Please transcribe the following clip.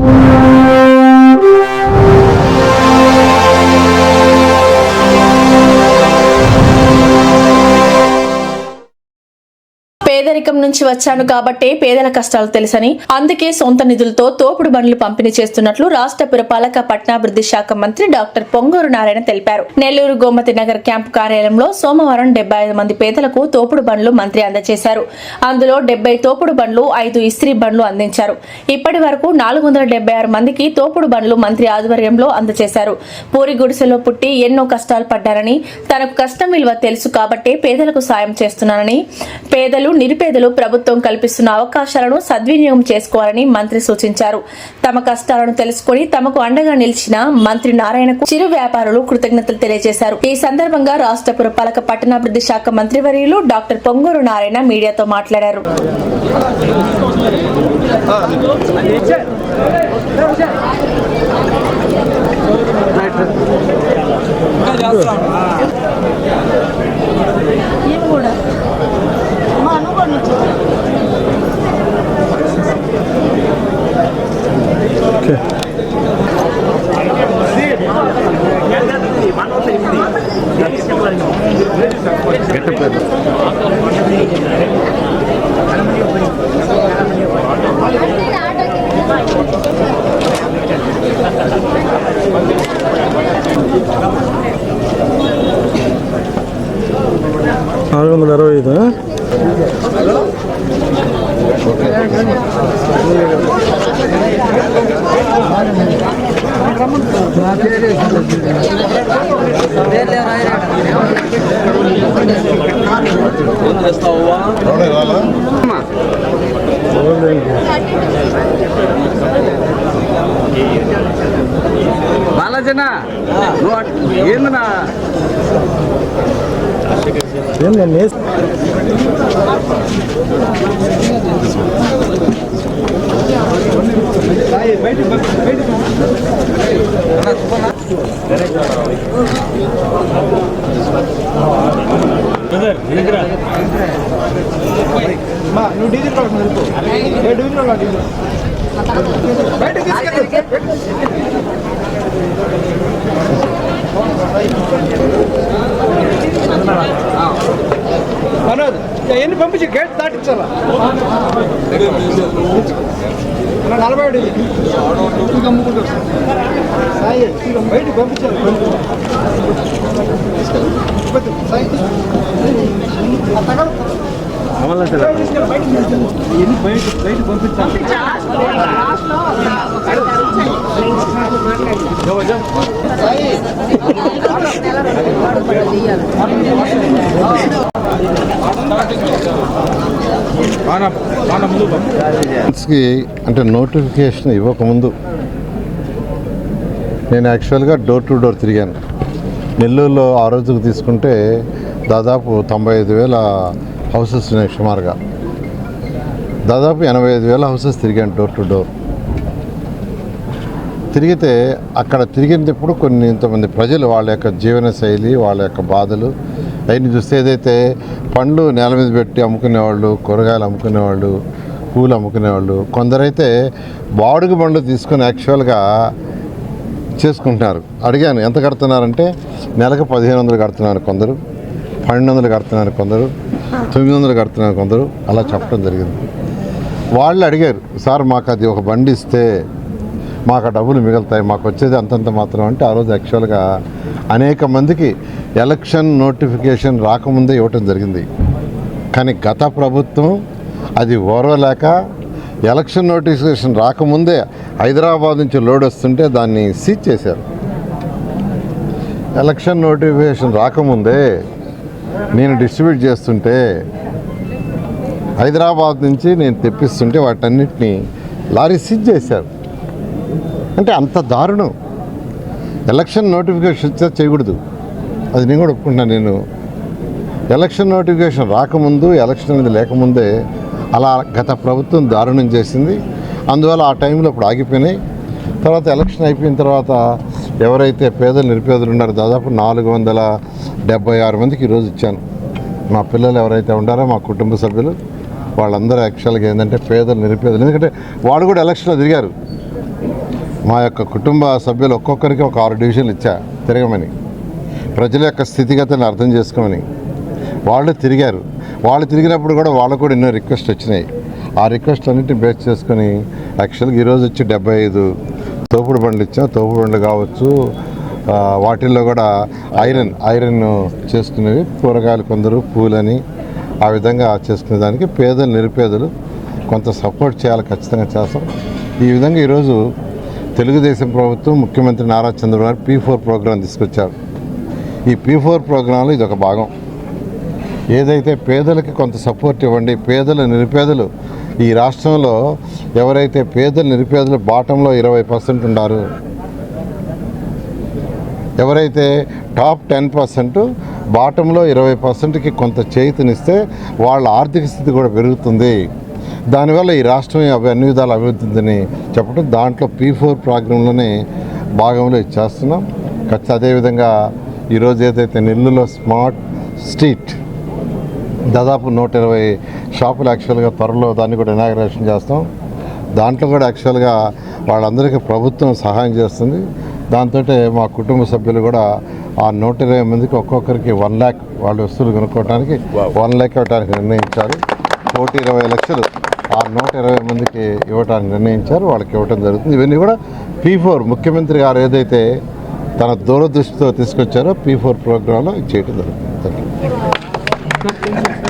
you. పేదరికం నుంచి వచ్చాను కాబట్టే పేదల కష్టాలు తెలుసని. అందుకే సొంత నిధులతో తోపుడు బండ్లు పంపిణీ చేస్తున్నట్లు రాష్ట్ర పురపాలక పట్టణాభివృద్ధి శాఖ మంత్రి డాక్టర్ పొంగూరు నారాయణ తెలిపారు. నెల్లూరు గోమతి నగర్ క్యాంపు కార్యాలయంలో సోమవారం డెబ్బై ఐదు మంది పేదలకు తోపుడు బండ్లు మంత్రి అందజేశారు. అందులో డెబ్బై తోపుడు బండ్లు ఐదు ఇస్త్రీ బండ్లు అందించారు. ఇప్పటి వరకు నాలుగు వందల ఆరు మందికి తోపుడు బండ్లు మంత్రి ఆధ్వర్యంలో అందజేశారు. పూరి గుడిసెలో పుట్టి ఎన్నో కష్టాలు పడ్డారని తనకు కష్టం విలువ తెలుసు కాబట్టే పేదలకు సాయం చేస్తున్నానని పేదలు నిరుపేదలు ప్రభుత్వం కల్పిస్తున్న అవకాశాలను సద్వినియోగం చేసుకోవాలని మంత్రి సూచించారు. తమ కష్టాలను తెలుసుకుని తమకు అండగా నిలిచిన మంత్రి నారాయణకు చిరు వ్యాపారులు కృతజ్ఞతలు తెలియజేశారు. ఈ సందర్భంగా రాష్ట్ర పురపాలక పట్టణాభివృద్ధి శాఖ మంత్రివర్యులు డాక్టర్ పొంగూరు నారాయణ మీడియాతో మాట్లాడారు. నాలుగు వందల ఇరవై ఐదు బాలాజన? నువ్వు అట్- బయట బయట మనోజ్ ఎన్ని పంపించి గేట్ దాటించాలా? నలభై ఏడు ఇది. సాయి బయటికి పంపించాలి. సాయి. కి అంటే నోటిఫికేషన్ ఇవ్వకముందు నేను యాక్చువల్గా డోర్ టు డోర్ తిరిగాను. నెల్లూరులో ఆ రోజుకు తీసుకుంటే దాదాపు తొంభై ఐదు వేల హౌసెస్ ఉన్నాయి సుమారుగా. దాదాపు ఎనభై ఐదు వేల హౌసెస్ తిరిగాను డోర్ టు డోర్. తిరిగితే అక్కడ తిరిగినప్పుడు కొన్ని ఇంతమంది ప్రజలు వాళ్ళ యొక్క జీవన శైలి వాళ్ళ యొక్క బాధలు అవన్నీ చూస్తే ఏదైతే పండ్లు నేల మీద పెట్టి అమ్ముకునేవాళ్ళు కూరగాయలు అమ్ముకునేవాళ్ళు పూలు అమ్ముకునేవాళ్ళు కొందరైతే బాడుగు బండ్లు తీసుకొని యాక్చువల్గా చేసుకుంటున్నారు. అడిగాను ఎంత కడుతున్నారంటే నెలకు పదిహేను వందలు కడుతున్నారు కొందరు. పన్నెండు వందలు కడుతున్నారు కొందరు తొమ్మిది వందలు కడుతున్నారు కొందరు. అలా చెప్పడం జరిగింది. వాళ్ళు అడిగారు సార్ మాకు అది ఒక బండి ఇస్తే మాకు ఆ డబ్బులు మిగులుతాయి మాకు వచ్చేది అంతంత మాత్రం అంటే ఆ రోజు యాక్చువల్గా అనేక మందికి ఎలక్షన్ నోటిఫికేషన్ రాకముందే ఇవ్వటం జరిగింది. కానీ గత ప్రభుత్వం అది ఓర్వలేక ఎలక్షన్ నోటిఫికేషన్ రాకముందే హైదరాబాద్ నుంచి లోడ్ వస్తుంటే దాన్ని సీజ్ చేశారు. ఎలక్షన్ నోటిఫికేషన్ రాకముందే నేను డిస్ట్రిబ్యూట్ చేస్తుంటే హైదరాబాద్ నుంచి నేను తెప్పిస్తుంటే వాటన్నిటిని లారీ సీజ్ చేశారు. అంటే అంత దారుణం. ఎలక్షన్ నోటిఫికేషన్ ఇచ్చా చేయకూడదు. అది నేను కూడా ఒప్పుకుంటున్నాను నేను. ఎలక్షన్ నోటిఫికేషన్ రాకముందు ఎలక్షన్ అనేది లేకముందే అలా గత ప్రభుత్వం దారుణం చేసింది. అందువల్ల ఆ టైంలో ఇప్పుడు ఆగిపోయినాయి. తర్వాత ఎలక్షన్ అయిపోయిన తర్వాత ఎవరైతే పేదలు నిరుపేదలు ఉన్నారో దాదాపు నాలుగు వందల డెబ్బై ఆరు మందికి ఈరోజు ఇచ్చాను. మా పిల్లలు ఎవరైతే ఉన్నారో మా కుటుంబ సభ్యులు వాళ్ళందరూ యాక్చువల్గా ఏంటంటే పేదలు నిరుపేదలు. ఎందుకంటే వాడు కూడా ఎలక్షన్లో తిరిగారు. మా యొక్క కుటుంబ సభ్యులు ఒక్కొక్కరికి ఒక ఆరు డివిజన్లు ఇచ్చా తిరగమని. ప్రజల యొక్క స్థితిగతులను అర్థం చేసుకోమని. వాళ్ళు తిరిగారు. వాళ్ళు తిరిగినప్పుడు కూడా వాళ్ళకు కూడా ఎన్నో రిక్వెస్ట్ వచ్చినాయి. ఆ రిక్వెస్ట్ అన్నింటిని బేస్ చేసుకొని యాక్చువల్గా ఈరోజు వచ్చి డెబ్బై ఐదు తోపుడు బండ్లు ఇచ్చాం. తోపుడు బండ్లు కావచ్చు వాటిల్లో కూడా ఐరన్ ఐరన్ చేసుకునేవి కూరగాయలు కొందరు పూలని ఆ విధంగా చేసుకునే దానికి పేదలు నిరుపేదలు కొంత సపోర్ట్ చేయాలి ఖచ్చితంగా చేస్తాం. ఈ విధంగా ఈరోజు తెలుగుదేశం ప్రభుత్వం ముఖ్యమంత్రి Nara Chandrababu Naidu P four programme తీసుకొచ్చారు. ఈ పీ ఫోర్ ప్రోగ్రాంలో ఇది ఒక భాగం. ఏదైతే పేదలకి కొంత సపోర్ట్ ఇవ్వండి పేదలు నిరుపేదలు ఈ రాష్ట్రంలో ఎవరైతే పేదలు నిరుపేదలు బాటంలో ఇరవై పర్సెంట్ ఉన్నారు ఎవరైతే టాప్ టెన్ పర్సెంట్ బాటంలో ఇరవై పర్సెంట్కి కొంత చేతినిస్తే వాళ్ళ ఆర్థిక స్థితి కూడా పెరుగుతుంది. దానివల్ల ఈ రాష్ట్రం అవి అన్ని విధాలు అభివృద్ధి చెప్పడం దాంట్లో పీ ఫోర్ ప్రోగ్రాంలోనే భాగంలో ఇది చేస్తున్నాం. ఖచ్చితంగా అదేవిధంగా ఈరోజు ఏదైతే నెల్లూరులో స్మార్ట్ స్ట్రీట్ దాదాపు నూట ఇరవై షాపులు యాక్చువల్గా త్వరలో దాన్ని కూడా ఇనాగ్రేషన్ చేస్తాం. దాంట్లో కూడా యాక్చువల్గా వాళ్ళందరికీ ప్రభుత్వం సహాయం చేస్తుంది. దాంతో మా కుటుంబ సభ్యులు కూడా ఆ నూట ఇరవై మందికి ఒక్కొక్కరికి వన్ ల్యాక్ వాళ్ళ వస్తువులు కొనుక్కోవడానికి వన్ ల్యాక్ ఇవ్వడానికి నిర్ణయించారు. కోటి ఇరవై లక్షలు ఆ నూట ఇరవై మందికి ఇవ్వడానికి నిర్ణయించారు. వాళ్ళకి ఇవ్వడం జరుగుతుంది. ఇవన్నీ కూడా పీ ఫోర్ ముఖ్యమంత్రి గారు ఏదైతే తన దూరదృష్టితో తీసుకొచ్చారో పీ ఫోర్ ప్రోగ్రాంలో చేయడం జరుగుతుంది. Thank you